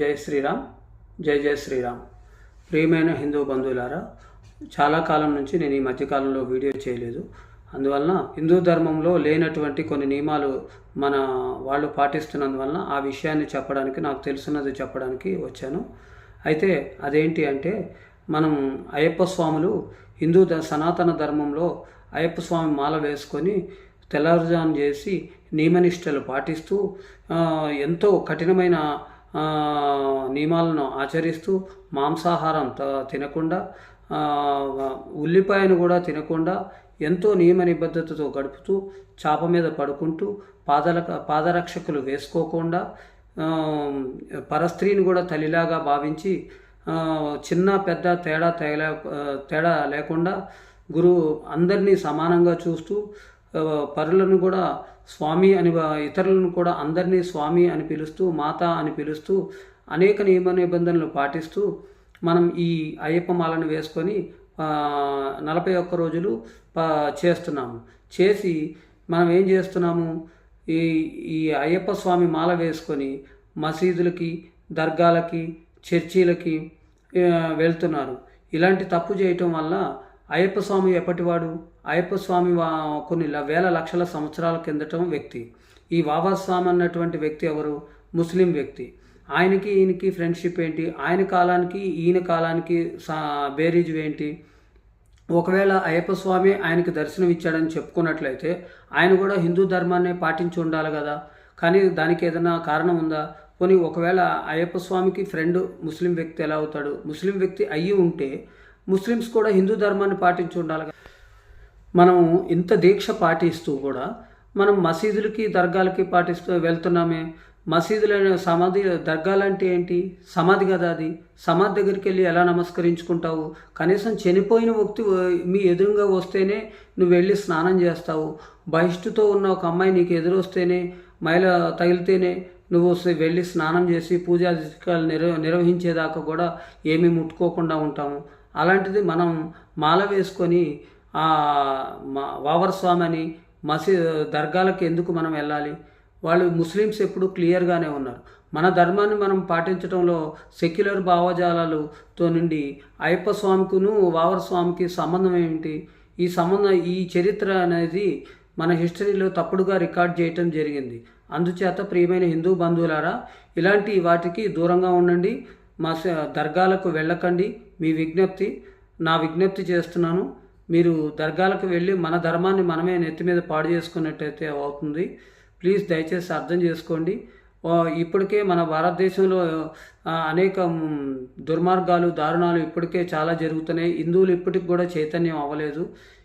జై శ్రీరామ్ జై జై శ్రీరామ్. ప్రియమైన హిందూ బంధువులారా చాలా కాలం నుంచి నేను ఈ మధ్యకాలంలో వీడియో చేయలేదు. అందువలన హిందూ ధర్మంలో లేనటువంటి కొన్ని నియమాలు మన వాళ్ళు పాటిస్తున్నందువలన ఆ విషయాన్ని చెప్పడానికి నాకు తెలిసినది చెప్పడానికి వచ్చాను. అయితే అదేంటి అంటే మనం అయ్యప్ప స్వాములు హిందూ ద సనాతన ధర్మంలో అయ్యప్ప స్వామి మాల వేసుకొని తెల్లారుజాము చేసి నియమనిష్టలు పాటిస్తూ ఎంతో కఠినమైన నియమాలను ఆచరిస్తూ మాంసాహారం త- తినకుండా ఉల్లిపాయను కూడా తినకుండా ఎంతో నియమ నిబద్ధతతో గడుపుతూ చాప మీద పడుకుంటూ పాదల పాదరక్షకులు వేసుకోకుండా పరస్త్రీని కూడా తల్లిలాగా భావించి చిన్న పెద్ద తేడా తేడా తేడా లేకుండా గురువు అందరినీ సమానంగా చూస్తూ పరులను కూడా స్వామి అని ఇతరులను కూడా అందరినీ స్వామి అని పిలుస్తూ మాత అని పిలుస్తూ అనేక నియమ నిబంధనలు పాటిస్తూ మనం ఈ అయ్యప్ప మాలను వేసుకొని నలభై ఒక్క రోజులు చేస్తున్నాము. చేసి మనం ఏం చేస్తున్నాము? ఈ ఈ అయ్యప్ప స్వామి మాల వేసుకొని మసీదులకి దర్గాలకి చర్చీలకి వెళ్తున్నారు. ఇలాంటి తప్పు చేయటం వల్ల అయ్యప్ప స్వామి ఎప్పటివాడు? అయ్యప్ప స్వామి కొన్ని ల- వేల లక్షల సంవత్సరాల కిందట వ్యక్తి. ఈ వావా స్వామి అన్నటువంటి వ్యక్తి ఎవరు? ముస్లిం వ్యక్తి. ఆయనకి ఈయనకి ఫ్రెండ్షిప్ ఏంటి? ఆయన కాలానికి ఈయన కాలానికి సా బేరీజు ఏంటి? ఒకవేళ అయ్యప్ప స్వామి ఆయనకి దర్శనం ఇచ్చాడని చెప్పుకున్నట్లయితే ఆయన కూడా హిందూ ధర్మాన్ని పాటించి ఉండాలి కదా? కానీ దానికి ఏదైనా కారణం ఉందా? పోనీ ఒకవేళ అయ్యప్ప స్వామికి ఫ్రెండ్ ముస్లిం వ్యక్తి ఎలా అవుతాడు? ముస్లిం వ్యక్తి అయ్యి ఉంటే ముస్లిమ్స్ కూడా హిందూ ధర్మాన్ని పాటించి ఉండాలి. మనం ఇంత దీక్ష పాటిస్తూ కూడా మనం మసీదులకి దర్గాలకి పాటిస్తూ వెళ్తున్నామే. మసీదులైన సమాధి దర్గాలంటే ఏంటి? సమాధి కదా అది. సమాధి దగ్గరికి వెళ్ళి ఎలా నమస్కరించుకుంటావు? కనీసం చనిపోయిన వ్యక్తి మీ ఎదురుగా వస్తేనే నువ్వు వెళ్ళి స్నానం చేస్తావు. బహిష్టుతో ఉన్న ఒక అమ్మాయి నీకు ఎదురొస్తేనే మైల తగిలితేనే నువ్వు వస్తే వెళ్ళి స్నానం చేసి పూజా నిర్వ నిర్వహించేదాకా కూడా ఏమీ ముట్టుకోకుండా ఉంటాము. అలాంటిది మనం మాల వేసుకొని ఆ మా వావర్ స్వామి అని మసీ దర్గాలకు ఎందుకు మనం వెళ్ళాలి? వాళ్ళు ముస్లిమ్స్ ఎప్పుడు క్లియర్గానే ఉన్నారు. మన ధర్మాన్ని మనం పాటించడంలో సెక్యులర్ భావజాలాలతో నుండి అయ్యప్ప స్వామికును వావర్ స్వామికి సంబంధం ఏమిటి? ఈ సంబంధం ఈ చరిత్ర అనేది మన హిస్టరీలో తప్పుడుగా రికార్డ్ చేయటం జరిగింది. అందుచేత ప్రియమైన హిందూ బంధువులారా ఇలాంటి వాటికి దూరంగా ఉండండి మా దర్గాలకు వెళ్ళకండి. మీ విజ్ఞప్తి నా విజ్ఞప్తి చేస్తున్నాను. మీరు దర్గాలకు వెళ్ళి మన ధర్మాన్ని మనమే నెత్తి మీద పాడు చేసుకున్నట్టయితే అవుతుంది. ప్లీజ్ దయచేసి అర్థం చేసుకోండి. ఇప్పటికే మన భారతదేశంలో అనేక దుర్మార్గాలు దారుణాలు ఇప్పటికే చాలా జరుగుతున్నాయి. హిందువులు ఇప్పటికి కూడా చైతన్యం అవ్వలేదు.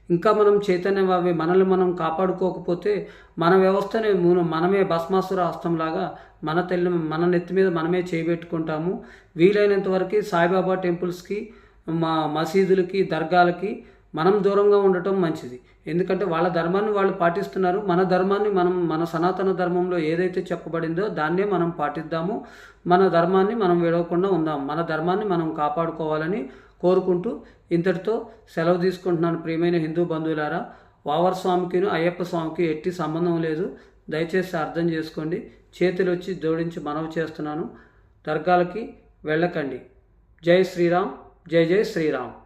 ఇంకా మనం చైతన్యం అవి మనల్ని మనం కాపాడుకోకపోతే మన వ్యవస్థని మనమే భస్మాసుర హస్తంలాగా మన తెల్లి మన నెత్తి మీద మనమే చేయబెట్టుకుంటాము. వీలైనంత వరకు సాయిబాబా టెంపుల్స్కి మా మసీదులకి దర్గాలకి మనం దూరంగా ఉండటం మంచిది. ఎందుకంటే వాళ్ళ ధర్మాన్ని వాళ్ళు పాటిస్తున్నారు. మన ధర్మాన్ని మనం మన సనాతన ధర్మంలో ఏదైతే చెప్పబడిందో దాన్నే మనం పాటిద్దాము. మన ధర్మాన్ని మనం విడవకుండా ఉందాం. మన ధర్మాన్ని మనం కాపాడుకోవాలని కోరుకుంటూ ఇంతటితో సెలవు తీసుకుంటున్నాను ప్రియమైన హిందూ బంధువులారా. వావర్ స్వామికిను అయ్యప్ప స్వామికి ఎట్టి సంబంధం లేదు. దయచేసి అర్థం చేసుకోండి. చేతులు వచ్చి జోడించి మనవి చేస్తున్నాను. దర్గాలకి వెళ్ళకండి. జై శ్రీరామ్. జై జై శ్రీరామ్.